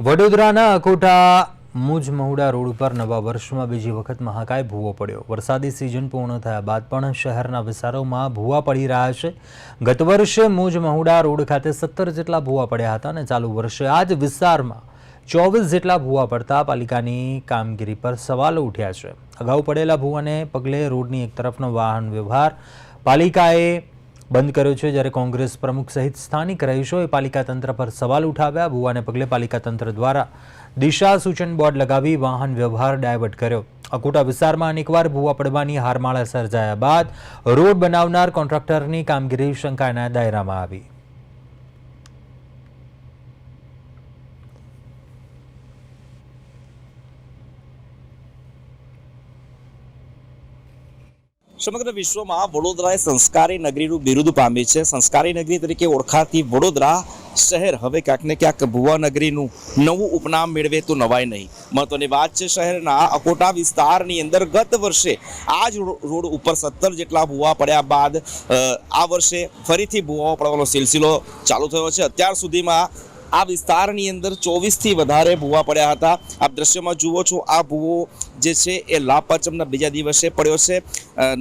વડોદરાના અકોટા મુજ મહુડા રોડ ઉપર નવા વર્ષમાં બીજી વખત મહાકાય ભૂવો પડ્યો. વરસાદી સિઝન પૂર્ણ થયા બાદ પણ શહેરના વિસ્તારોમાં ભૂવા પડી રહ્યા છે. ગત વર્ષે મુજ મહુડા રોડ ખાતે સત્તર જેટલા ભૂવા પડ્યા હતા અને ચાલુ વર્ષે આ જ વિસ્તારમાં ચોવીસ જેટલા ભૂવા પડતા પાલિકાની કામગીરી પર સવાલો ઉઠ્યા છે. અગાઉ પડેલા ભૂવાને પગલે રોડની એક તરફનો વાહન વ્યવહાર પાલિકાએ બંધ કર્યો છે. જ્યારે કોંગ્રેસ પ્રમુખ સહિત સ્થાનિક રહીશોએ પાલિકા તંત્ર પર સવાલ ઉઠાવ્યા. ભૂવાને પગલે પાલિકા તંત્ર દ્વારા દિશા સૂચન બોર્ડ લગાવી વાહન વ્યવહાર ડાયવર્ટ કર્યો. અકોટા વિસ્તારમાં અનેકવાર ભૂવા પડવાની હારમાળા સર્જાયા બાદ રોડ બનાવનાર કોન્ટ્રાક્ટરની કામગીરી શંકાના દાયરામાં આવી. સમગ્ર વિશ્વમાં વડોદરા એ સંસ્કારી નગરીનું બિરુદ પામી છે. સંસ્કારી નગરી તરીકે ઓળખાતી વડોદરા શહેર હવે ક્યાંક ને ક્યાંક ભુવા નગરીનું નવું ઉપનામ મેળવે તો નવાય નહીં. મહત્વની વાત છે શહેરના અકોટા વિસ્તારની અંદર ગત વર્ષે આ જ રોડ ઉપર સત્તર જેટલા ભૂવા પડ્યા બાદ આ વર્ષે ફરીથી ભૂવાઓ પડવાનો સિલસિલો ચાલુ થયો છે. અત્યાર સુધીમાં આ વિસ્તારની અંદર ચોવીસથી વધારે ભૂવા પડ્યા હતા. આપ દ્રશ્યમાં જુઓ છો આ ભૂવો જે છે એ લાભ બીજા દિવસે પડ્યો છે.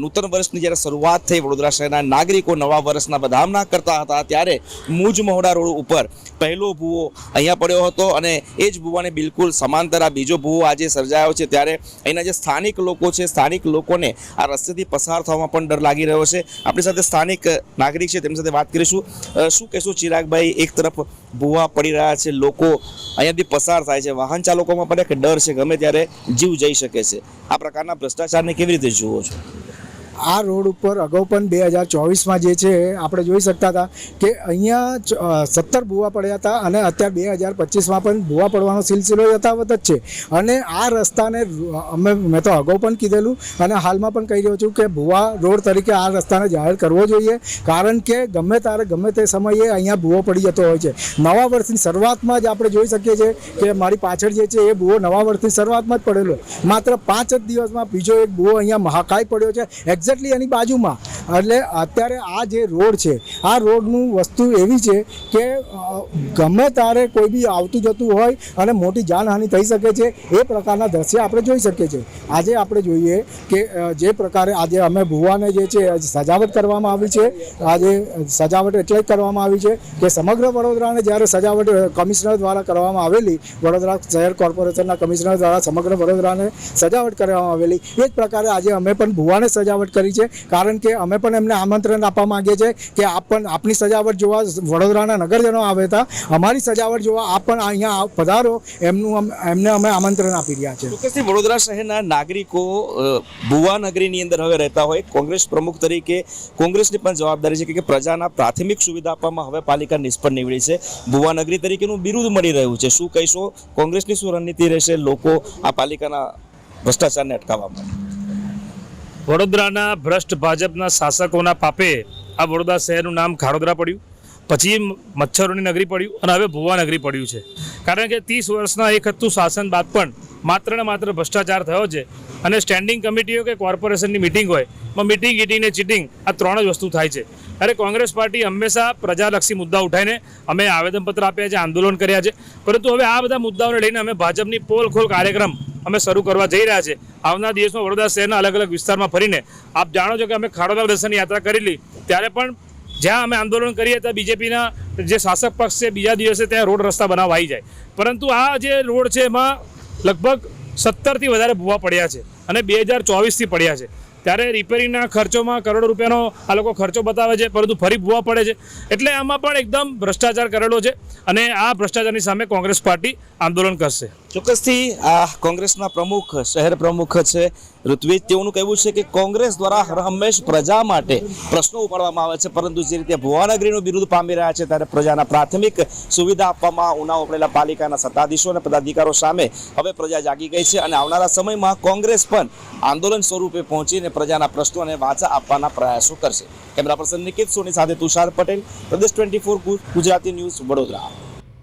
નૂતન વર્ષની જ્યારે શરૂઆત થઈ વડોદરા શહેરના નાગરિકો નવા વર્ષના વધામણા કરતા હતા ત્યારે મુજ મહોડા રોડ ઉપર પહેલો ભૂવો અહીંયા પડ્યો હતો અને એ જ ભૂવાને બિલકુલ સમાંતર આ બીજો ભૂવો આજે સર્જાયો છે. ત્યારે અહીંના જે સ્થાનિક લોકો છે, સ્થાનિક લોકોને આ રસ્તેથી પસાર થવામાં પણ ડર લાગી રહ્યો છે. આપણી સાથે સ્થાનિક નાગરિક છે, તેમની સાથે વાત કરીશું. શું કહેશું ચિરાગભાઈ, એક તરફ ભૂવા પડી રહ્યા છે, લોકો અહીંયાથી પસાર થાય છે. વાહન ચાલકોમાં પણ એક ડર છે ગમે ત્યારે જીવ જઈ શકે છે. આ પ્રકારના ભ્રષ્ટાચારને કેવી રીતે જુઓ છો? આ રોડ ઉપર અગાઉ પણ બે હજાર ચોવીસમાં જે છે, આપણે જોઈ શકતા હતા કે અહીંયા સત્તર ભૂવા પડ્યા હતા અને અત્યારે બે હજાર પચીસમાં પણ ભૂવા પડવાનો સિલસિલો યથાવત જ છે. અને આ રસ્તાને અમે, મેં તો અગાઉ પણ કીધેલું અને હાલમાં પણ કહી રહ્યો છું કે ભૂવા રોડ તરીકે આ રસ્તાને જાહેર કરવો જોઈએ, કારણ કે ગમે ત્યારે, ગમે તે સમયે અહીંયા ભૂવો પડી જતો હોય છે. નવા વર્ષની શરૂઆતમાં જ આપણે જોઈ શકીએ છીએ કે મારી પાછળ જે છે, એ ભૂવો નવા વર્ષની શરૂઆતમાં જ પડેલો. માત્ર પાંચ જ દિવસમાં બીજો એક ભૂવો અહીંયા મહાકાય પડ્યો છે. એક્ઝેક્ટલી એની બાજુમાં. એટલે અત્યારે આ જે રોડ છે, આ રોડનું વસ્તુ એવી છે કે ગમે ત્યારે કોઈ બી આવતું જતું હોય અને મોટી જાનહાનિ થઈ શકે છે, એ પ્રકારના દ્રશ્ય આપણે જોઈ શકીએ છીએ. આજે આપણે જોઈએ કે જે પ્રકારે આજે અમે ભુવાને જે છે સજાવટ કરવામાં આવી છે, આજે સજાવટ એટલે જ કરવામાં આવી છે કે સમગ્ર વડોદરાને જ્યારે સજાવટ કમિશનર દ્વારા કરવામાં આવેલી, વડોદરા શહેર કોર્પોરેશનના કમિશનર દ્વારા સમગ્ર વડોદરાને સજાવટ કરવામાં આવેલી, એ જ પ્રકારે આજે અમે પણ ભુવાને સજાવટ કરી છે, કારણ કે અમે પણ એમને આમંત્રણ આપવા માંગે છે કે આપ પણ આપની સજાવટ જોવા વડોદરાના નગરજનો આવે હતા અમારી સજાવટ જોવા આપ પણ અહીંયા પધારો. એમનું એમને અમે આમંત્રણ આપી રહ્યા છે વડોદરા શહેરના નાગરિકો ભુવા નગરીની અંદર હવે રહેતા હોય. કોંગ્રેસ પ્રમુખ તરીકે કોંગ્રેસની પણ જવાબદારી છે કે પ્રજાના પ્રાથમિક સુવિધા આપવામાં હવે પાલિકા નિષ્ફળ નીવડી છે. ભુવા નગરી તરીકેનું બિરુદ મળી રહ્યું છે. શું કહીશો? કોંગ્રેસની શું રણનીતિ રહેશે? લોકો આ પાલિકાના ભ્રષ્ટાચારને અટકાવવા માટે. વડોદરાના ભ્રષ્ટ ભાજપના શાસકોના પાપે આ વડોદરા શહેરનું નામ ખાડોદરા પડ્યું. પછી મચ્છરોની નગરી પડ્યું અને હવે ભુવા નગરી પડ્યું છે. કારણ કે ત્રીસ વર્ષના એક હતું શાસન બાદ પણ માત્ર ને માત્ર ભ્રષ્ટાચાર થયો છે અને સ્ટેન્ડિંગ કમિટીઓ કે કોર્પોરેશનની મિટિંગ હોયમાં મિટિંગ ઇટિંગ ને ચીટિંગ આ ત્રણ જ વસ્તુ થાય છે. અરે કોંગ્રેસ પાર્ટી હંમેશા પ્રજાલક્ષી મુદ્દા ઉઠાવીને અમે આવેદનપત્ર આપ્યા છે, આંદોલન કર્યા છે. પરંતુ હવે આ બધા મુદ્દાઓને લઈને અમે ભાજપની પોલ ખોલ કાર્યક્રમ અમે શરૂ કરવા જઈ રહ્યા છે. આવનાર દિવસમાં વડોદરા શહેરના અલગ અલગ વિસ્તારમાં ફરીને આપ જાણો છો કે અમે ખાડોદા દર્શન યાત્રા કરેલી ત્યારે પણ જ્યાં અમે આંદોલન કરીએ ત્યાં બીજેપીના જે શાસક પક્ષ છે, બીજા દિવસે ત્યાં રોડ રસ્તા બનાવવા આવી જાય. પરંતુ આ જે રોડ છે, એમાં લગભગ સત્તરથી વધારે ભૂવા પડ્યા છે અને બે હજાર ચોવીસથી પડ્યા છે. ત્યારે રિપેરિંગના ખર્ચોમાં કરોડો રૂપિયાનો આ લોકો ખર્ચો બતાવે છે, પરંતુ ફરી ભૂવા પડે છે. એટલે આમાં પણ એકદમ ભ્રષ્ટાચાર કરેલો છે અને આ ભ્રષ્ટાચારની સામે કોંગ્રેસ પાર્ટી આંદોલન કરશે. ચોક્કસથી આ કોંગ્રેસના પ્રમુખ, શહેર પ્રમુખ છે. ઋત્વિજ, તેઓનું કહેવું છે કે કોંગ્રેસ દ્વારા હંમેશ પ્રજા માટે પ્રશ્નો ઉપાડવામાં આવે છે. પરંતુ જે રીતે ભુવાનગરીનું વિરુદ્ધ પામી રહ્યા છે, ત્યારે પ્રજાના પ્રાથમિક સુવિધા આપવામાં ઉનાવ પડેલા પાલિકાના સત્તાધીશો અને પદાધિકારો સામે હવે પ્રજા જાગી ગઈ છે અને આવનારા સમયમાં કોંગ્રેસ પણ આંદોલન સ્વરૂપે પહોંચીને પ્રજાના પ્રશ્નોને વાચા આપવાના પ્રયાસો કરશે. કેમેરા પર્સન નિકેત સોની સાથે Tushar Patel, Pradesh twenty four Gujarati news Vadodara.